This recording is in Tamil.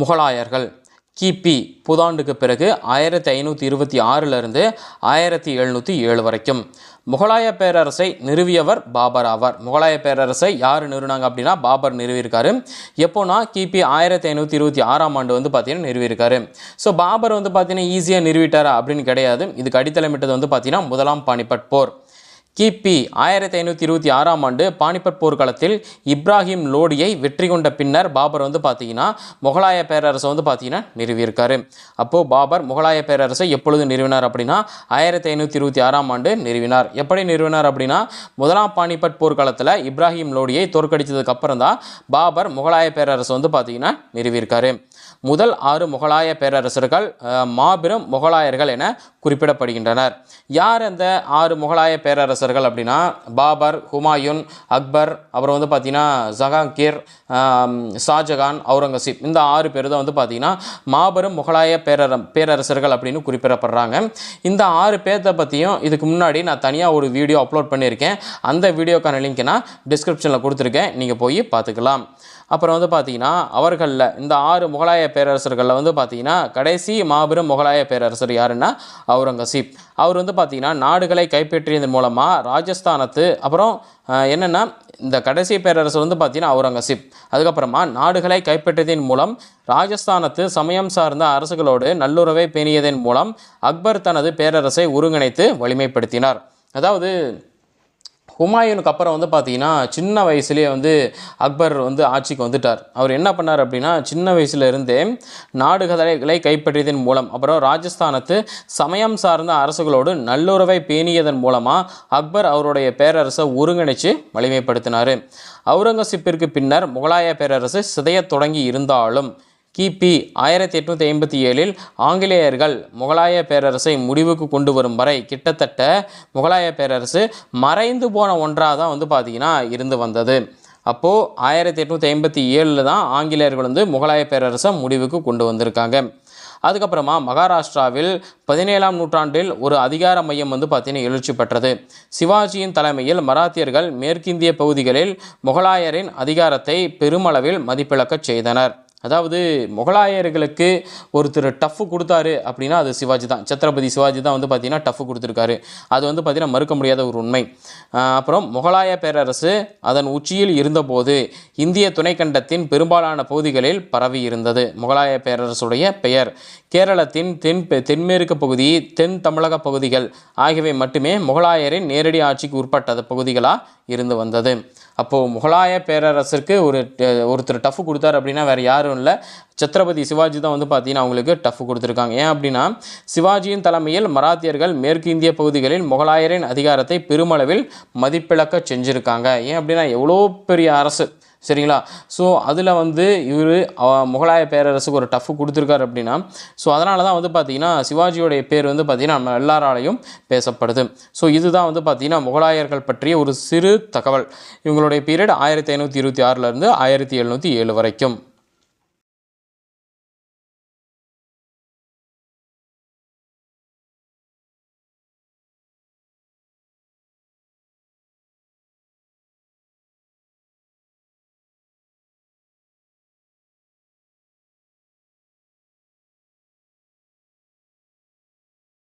முகலாயர்கள். கிபி புதாண்டுக்கு பிறகு ஆயிரத்தி ஐநூற்றி இருபத்தி ஆறிலிருந்து ஆயிரத்தி எழுநூற்றி ஏழு வரைக்கும். முகலாய பேரரசை நிறுவியவர் பாபர் ஆவார். முகலாய பேரரசை யார் நிறுவினாங்க அப்படின்னா பாபர் நிறுவியிருக்காரு. எப்போனா கிபி ஆயிரத்தி ஐநூற்றி இருபத்தி ஆறாம் ஆண்டு வந்து பார்த்தீங்கன்னா நிறுவியிருக்காரு. ஸோ பாபர் வந்து பார்த்தீங்கன்னா ஈஸியாக நிறுவிட்டாரா அப்படின்னு கிடையாது. இதுக்கு அடித்தளமிட்டது வந்து பார்த்தீங்கன்னா முதலாம் பானிபட் போர். கிபி ஆயிரத்தி ஐநூற்றி இருபத்தி ஆறாம் ஆண்டு பானிபட் போர்க்காலத்தில் இப்ராஹிம் லோடியை வெற்றி கொண்ட பின்னர் பாபர் வந்து பார்த்தீங்கன்னா முகலாய பேரரசை வந்து பார்த்தீங்கன்னா நிறுவியிருக்காரு. அப்போது பாபர் முகலாய பேரரசை எப்பொழுது நிறுவினார் அப்படின்னா ஆயிரத்தி ஐநூற்றி இருபத்தி ஆறாம் ஆண்டு நிறுவினார். எப்படி நிறுவினார் அப்படின்னா முதலாம் பானிபட் போர்க்காலத்தில் இப்ராஹிம் லோடியை தோற்கடித்ததுக்கு அப்புறம் தான் பாபர் முகலாய பேரரசை வந்து பார்த்தீங்கன்னா நிறுவியிருக்காரு. முதல் ஆறு முகலாய பேரரசர்கள் மாபெரும் முகலாயர்கள் என குறிப்பிடப்படுகின்றனர். யார் அந்த ஆறு முகலாய பேரரசர்கள் அப்படின்னா? பாபர் ஹுமாயூன் அக்பர் அப்புறம் வந்து பார்த்தீங்கன்னா ஜஹாங்கீர் ஷாஜகான் அவுரங்கசீப். இந்த ஆறு பேர் தான் வந்து பார்த்தீங்கன்னா மாபெரும் முகலாய பேரர பேரரசர்கள் அப்படின்னு குறிப்பிடப்படுறாங்க. இந்த ஆறு பேர்த்த பற்றியும் இதுக்கு முன்னாடி நான் தனியாக ஒரு வீடியோ அப்லோட் பண்ணியிருக்கேன். அந்த வீடியோக்கான லிங்க் நான் டிஸ்கிரிப்ஷனில் கொடுத்துருக்கேன். நீங்கள் போய் பார்த்துக்கலாம். அப்புறம் வந்து பார்த்தீங்கன்னா அவர்களில் இந்த ஆறு முகலாய பேரரசர்களில் வந்து பார்த்தீங்கன்னா கடைசி மாபெரும் முகலாய பேரரசர் யாருன்னா? அவுரங்கசீப். அவர் வந்து பார்த்தீங்கன்னா நாடுகளை கைப்பற்றியதன் மூலமாக ராஜஸ்தானத்து அப்புறம் என்னென்னா இந்த கடைசி பேரரசர் வந்து பார்த்தீங்கன்னா அவுரங்கசீப். அதுக்கப்புறமா நாடுகளை கைப்பற்றியதன் மூலம் ராஜஸ்தானத்து சமயம் சார்ந்த அரசுகளோடு நல்லுறவை பேணியதன் மூலம் அக்பர் தனது பேரரசை ஒருங்கிணைத்து வலிமைப்படுத்தினார். அதாவது ஹுமாயூனுக்கு அப்புறம் வந்து பார்த்தீங்கன்னா சின்ன வயசுலேயே வந்து அக்பர் வந்து ஆட்சிக்கு வந்துட்டார். அவர் என்ன பண்ணார் அப்படின்னா சின்ன வயசுல இருந்தே நாடுகளை கைப்பற்றியதன் மூலம் அப்புறம் ராஜஸ்தானத்து சமயம் சார்ந்த அரசுகளோடு நல்லுறவை பேணியதன் மூலமாக அக்பர் அவருடைய பேரரசை ஒருங்கிணைச்சு வலிமைப்படுத்தினார். அவுரங்கசீப்பிற்கு பின்னர் முகலாய பேரரசு சிதையத் தொடங்கி இருந்தாலும் கிபி ஆயிரத்தி எட்நூற்றி ஐம்பத்தி ஏழில் ஆங்கிலேயர்கள் முகலாய பேரரசை முடிவுக்கு கொண்டு வரும் வரை கிட்டத்தட்ட முகலாய பேரரசு மறைந்து போன ஒன்றாக தான் வந்து பார்த்திங்கன்னா இருந்து வந்தது. அப்போது ஆயிரத்தி எட்நூற்றி ஐம்பத்தி ஏழில் தான் ஆங்கிலேயர்கள் வந்து முகலாய பேரரசை முடிவுக்கு கொண்டு வந்திருக்காங்க. அதுக்கப்புறமா மகாராஷ்டிராவில் பதினேழாம் நூற்றாண்டில் ஒரு அதிகார மையம் வந்து பார்த்தீங்கன்னா எழுச்சி பெற்றது. சிவாஜியின் தலைமையில் மராத்தியர்கள் மேற்கிந்திய பகுதிகளில் முகலாயரின் அதிகாரத்தை பெருமளவில் மதிப்பிழக்கச் செய்தனர். அதாவது முகலாயர்களுக்கு ஒருத்தர் டஃப்பு கொடுத்தாரு அப்படின்னா அது சிவாஜி தான். சத்ரபதி சிவாஜி தான் வந்து பார்த்தீங்கன்னா டஃப் கொடுத்துருக்காரு. அது வந்து பார்த்திங்கன்னா மறுக்க முடியாத ஒரு உண்மை. அப்புறம் முகலாய பேரரசு அதன் உச்சியில் இருந்தபோது இந்திய துணைக்கண்டத்தின் பெரும்பாலான பகுதிகளில் பரவி இருந்தது. முகலாய பேரரசுடைய பெயர் கேரளத்தின் தென் தென்மேற்கு பகுதி தென் தமிழக பகுதிகள் ஆகியவை மட்டுமே முகலாயரின் நேரடி ஆட்சிக்கு உட்பட்ட பகுதிகளாக இருந்து வந்தது. அப்போது முகலாய பேரரசிற்கு ஒரு ட- ஒருத்தர் டஃப் கொடுத்தாரு அப்படின்னா வேறு யாரும் இல்லை சத்ரபதி சிவாஜி தான் வந்து பார்த்தீங்கன்னா அவங்களுக்கு டஃப் கொடுத்துருக்காங்க. ஏன் அப்படின்னா சிவாஜியின் தலைமையில் மராத்தியர்கள் மேற்கு இந்திய பகுதிகளில் முகலாயரின் அதிகாரத்தை பெருமளவில் மதிப்பிழக்க செஞ்சுருக்காங்க. ஏன் அப்படின்னா எவ்வளோ பெரிய அரசு சரிங்களா? ஸோ அதில் வந்து இவர் முகலாய பேரரசுக்கு ஒரு டஃப் கொடுத்துருக்காரு அப்படின்னா ஸோ அதனால தான் வந்து பார்த்தீங்கன்னா சிவாஜியோடைய பேர் வந்து பார்த்தீங்கன்னா நம்ம எல்லாராலையும் பேசப்படுது. ஸோ இதுதான் வந்து பார்த்தீங்கன்னா முகலாயர்கள் பற்றிய ஒரு சிறு தகவல். இவங்களுடைய பீரியட் ஆயிரத்தி ஐநூற்றி இருபத்தி ஆறுலேருந்து ஆயிரத்தி எழுநூற்றி ஏழு வரைக்கும்.